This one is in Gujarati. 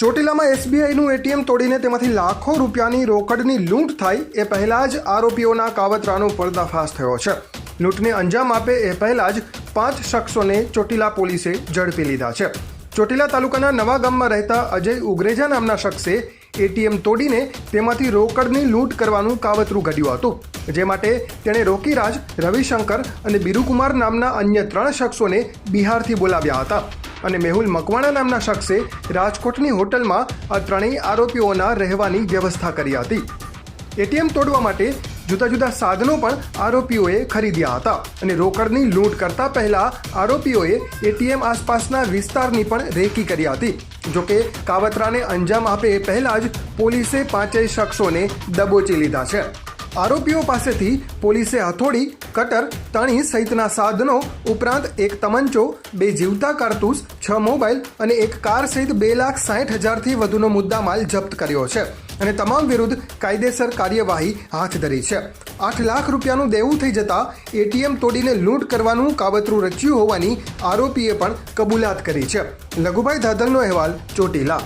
ચોટીલામાં એસબીઆઈનું એટીએમ તોડીને તેમાંથી લાખો રૂપિયાની રોકડની લૂંટ થાય એ પહેલાં જ આરોપીઓના કાવતરાનો પર્દાફાશ થયો છે. લૂંટને અંજામ આપે એ પહેલાં જ પાંચ શખ્સોને ચોટીલા પોલીસે ઝડપી લીધા છે. ચોટીલા તાલુકાના નવા ગામમાં રહેતા અજય ઉગરેજા નામના શખ્સે એટીએમ તોડીને તેમાંથી રોકડની લૂંટ કરવાનું કાવતરું ઘડ્યું હતું. જે માટે તેણે રોકીરાજ, રવિશંકર અને બિરુકુમાર નામના અન્ય ત્રણ શખ્સોને બિહારથી બોલાવ્યા હતા. અને મેહુલ મકવાણા નામના શખ્સે રાજકોટની હોટલમાં આ ત્રણેય આરોપીઓના રહેવાની વ્યવસ્થા કરી હતી. એટીએમ તોડવા માટે જુદા જુદા સાધનો પણ આરોપીઓએ ખરીદ્યા હતા અને રોકડની લૂંટ કરતા પહેલા આરોપીઓએ એટીએમ આસપાસના વિસ્તારની પણ રેકી કરી હતી. જોકે કાવતરાને અંજામ આપે પહેલા જ પોલીસે પાંચેય શખ્સોને દબોચી લીધા છે. આરોપીઓ પાસેથી પોલીસે હથોડી, કટર, તણી સહિતના સાધનો ઉપરાંત એક તમંચો, બે જીવતા કારતૂસ, છ મોબાઈલ અને એક કાર સહિત બે લાખ સાઠ હજારથી વધુનો મુદ્દામાલ જપ્ત કર્યો છે અને તમામ વિરુદ્ધ કાયદેસર કાર્યવાહી હાથ ધરી છે. આઠ લાખ રૂપિયાનું દેવું થઈ જતા એટીએમ તોડીને લૂંટ કરવાનું કાવતરું રચ્યું હોવાની આરોપીએ પણ કબૂલાત કરી છે. લઘુભાઈ ધાદલનો અહેવાલ ચોટીલા.